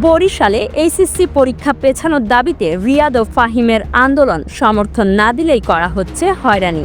বরিশালে এইচএসসি পরীক্ষা পেছানোর দাবিতে রিয়াদ ও ফাহিমের আন্দোলন সমর্থন না দিলেই করা হচ্ছে হয়রানি।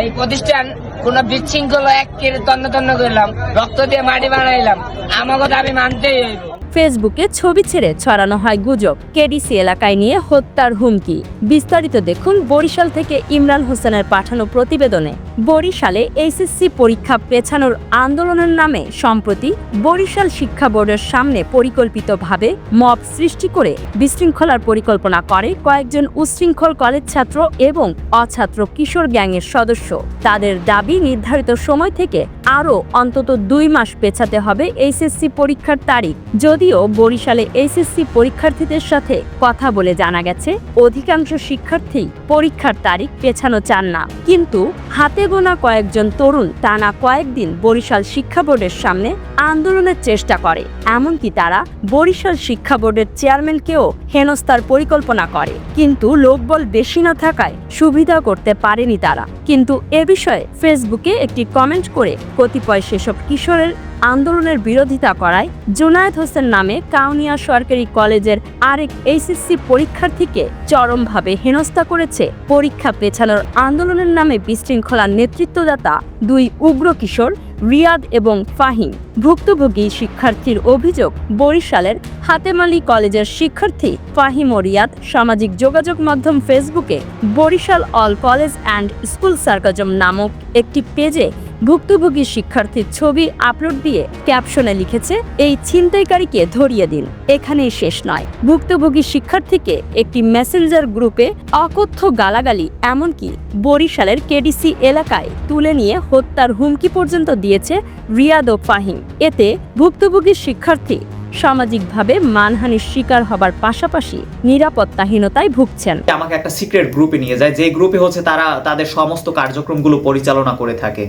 এই প্রতিষ্ঠান কোন বিশৃঙ্খলা এক তন্ন তন্ন করলাম, রক্ত দিয়ে মাটি বানাইলাম। আমাকে দাবি মানতেই হইব। ফেসবুকে ছবি ছেড়ে ছড়ানো হয় গুজব। কেডিসি এলাকায় নিয়ে হত্যার হুমকি। বিস্তারিত দেখুন বরিশাল থেকে ইমরান হোসেনের পাঠানো প্রতিবেদনে। বরিশালে এইচএসসি পরীক্ষা পেছানোর আন্দোলনের নামে সম্প্রতি বরিশাল শিক্ষা বোর্ডের সামনে পরিকল্পিতভাবে মব সৃষ্টি করে বিশৃঙ্খলার পরিকল্পনা করে কয়েকজন উশৃঙ্খল কলেজ ছাত্র এবং অছাত্র কিশোর গ্যাংয়ের সদস্য। তাদের দাবি নির্ধারিত সময় থেকে আরও অন্তত দুই মাস পেছাতে হবে এইচএসসি পরীক্ষার তারিখ। যদিও বরিশালে এইচএসসি পরীক্ষার্থীদের সাথে কথা বলে জানা গেছে, অধিকাংশ শিক্ষার্থী পরীক্ষার তারিখ পেছানো চান না। কিন্তু হাতে গোনা কয়েকজন তরুণ টানা কয়েকদিন বরিশাল শিক্ষা বোর্ডের সামনে আন্দোলনের চেষ্টা করে। এমনকি তারা বরিশাল শিক্ষা বোর্ডের চেয়ারম্যানকেও হেনস্থার পরিকল্পনা করে। কিন্তু লোকবল বেশি না থাকায় সুবিধা করতে পারেনি তারা। কিন্তু এ বিষয়ে ফেসবুকে একটি কমেন্ট করে কতিপয় সেসব কিশোরের আন্দোলনের বিরোধিতা করায় জুনায়েদ হোসেন নামে কাউনিয়া সরকারি কলেজের আরেক এইচএসসি পরীক্ষার্থীকে চরমভাবে হেনস্থা করেছে। পরীক্ষা পেছানোর আন্দোলনের নামে বিশৃঙ্খলার নেতৃত্বদাতা দুই উগ্র কিশোর, রিয়াদ এবং ফাহিম। ভুক্তভোগী শিক্ষার্থীর অভিযোগ, বরিশালের হাতেমালি কলেজের শিক্ষার্থী ফাহিম ও রিয়াদ সামাজিক যোগাযোগ মাধ্যম ফেসবুকে Barishal all college and school sarcasm নামক একটি পেজে ভুক্তভোগী শিক্ষার্থীর ছবি আপলোড দিয়ে ক্যাপশনে লিখেছে, এই ছিনতাইকারীকে ধরিয়ে দিন। এখানেই শেষ নয়। ভুক্তভোগী শিক্ষার্থীকে একটি মেসেঞ্জার গ্রুপে অকথ্য গালাগালি, এমনকি বরিশালের কেডিসি এলাকায় তুলে নিয়ে হত্যার হুমকি পর্যন্ত দিয়েছে রিয়াদ ও ফাহিম। এতে ভুক্তভোগী শিক্ষার্থী সামাজিকভাবে মানহানির শিকার হবার পাশাপাশি নিরাপত্তাহীনতায় ভুগছেন। আমাকে একটা সিক্রেট গ্রুপে নিয়ে যায়, যে গ্রুপে হচ্ছে তারা তাদের সমস্ত কার্যক্রমগুলো পরিচালনা করে থাকে।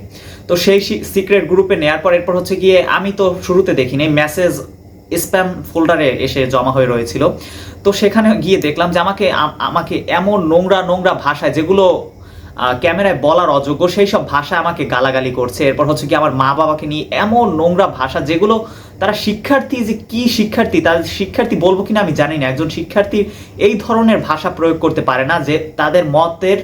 তো সেই সিক্রেট গ্রুপে নেয়ার পর এরপর হচ্ছে গিয়ে আমি তো শুরুতে দেখিনি মেসেজ স্প্যাম ফোল্ডারে এসে জমা হয়ে রয়েছিল। তো সেখানে গিয়ে দেখলাম যে আমাকে আমাকে এমন নোংরা নোংরা ভাষায় যেগুলো ক্যামেরায় বলার অযোগ্য, সেই সব ভাষা আমাকে গালাগালি করছে। এরপর হচ্ছে কি আমার মা বাবাকে নিয়ে এমন নোংরা ভাষা যেগুলো তারা শিক্ষার্থী, যে কি শিক্ষার্থী, তাদের শিক্ষার্থী বলব কিনা আমি জানি না। একজন শিক্ষার্থী এই ধরনের ভাষা প্রয়োগ করতে পারে না যে তাদের মতের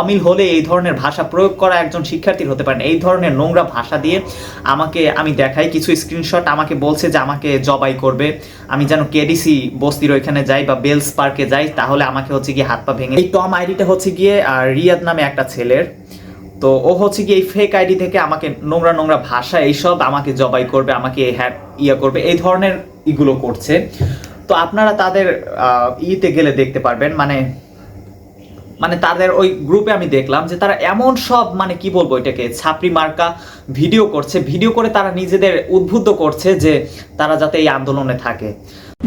অমিল হলে এই ধরনের ভাষা প্রয়োগ করা একজন শিক্ষার্থীর হতে পারে এই ধরনের নোংরা ভাষা দিয়ে আমাকে, আমি দেখাই কিছু স্ক্রিনশট আমাকে বলছে যে আমাকে জবাই করবে। আমি যেন কেডিসি বস্তির ওইখানে যাই বা বেলস পার্কে যাই, তাহলে আমাকে হচ্ছে গিয়ে হাত পা ভেঙে এই টম আইডিটা হচ্ছে গিয়ে রিয়াদ নামে একটা ছেলের। তো ও হচ্ছে গিয়ে এই ফেক আইডি থেকে আমাকে নোংরা নোংরা ভাষা এইসব আমাকে জবাই করবে, আমাকে হ্যাঁ ইয়া করবে, এই ধরনের ইগুলো করছে। তো আপনারা তাদের ইতে গেলে দেখতে পারবেন। মানে মানে তাদের ওই গ্রুপে আমি দেখলাম যে তারা এমন সব মানে কি বলব এটাকে, ছাপড়ি মার্কা ভিডিও করছে ভিডিও করে তারা নিজেদের উদ্বুদ্ধ করছে যে তারা যাতে এই আন্দোলনে থাকে।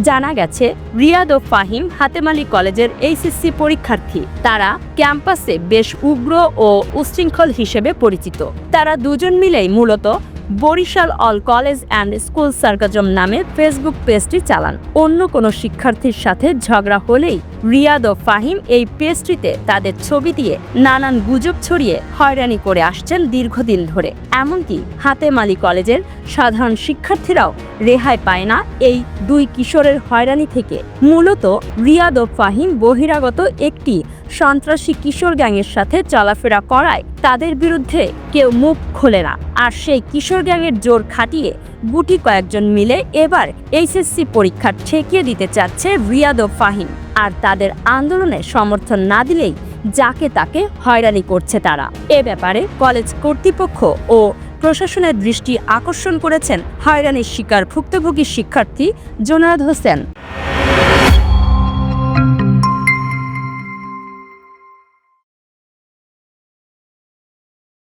জানা গেছে, রিয়াদ ও ফাহিম হাতেমালি কলেজের এইচএসসি পরীক্ষার্থী। তারা ক্যাম্পাসে বেশ উগ্র ও উশৃঙ্খল হিসেবে পরিচিত। তারা দুজন মিলেই মূলত Barishal all college and school sarcasm নামে ফেসবুক পেজটি চালান। অন্য কোনো শিক্ষার্থীর সাথে ঝগড়া হলেই রিয়াদ ও ফাহিম এই পেস্ট্রিতে তাদের ছবি দিয়ে নানান গুজব ছড়িয়ে হয়রানি করে আসছেন দীর্ঘদিন ধরে। এমনকি হাতেমালি কলেজের সাধারণ শিক্ষার্থীরাও রেহাই পায় না এই দুই কিশোরের হয়রানি থেকে। মূলত রিয়াদ ও ফাহিম বহিরাগত একটি সন্ত্রাসী কিশোর গ্যাংয়ের সাথে চলাফেরা করায় তাদের বিরুদ্ধে কেউ মুখ খোলে না। আর সেই কিশোর গ্যাংয়ের জোর খাটিয়ে গুটি কয়েকজন মিলে এবার এইচএসসি পরীক্ষা ঠেকিয়ে দিতে চাচ্ছে রিয়াদ ও ফাহিম। আর তাদের আন্দোলনে সমর্থন না দিলেই যাকে তাকে হয়রানি করছে তারা। এ ব্যাপারে কলেজ কর্তৃপক্ষ ও প্রশাসনের দৃষ্টি আকর্ষণ করেছেন হয়রানির শিকার ভুক্তভোগী শিক্ষার্থী জোনাদ হোসেন।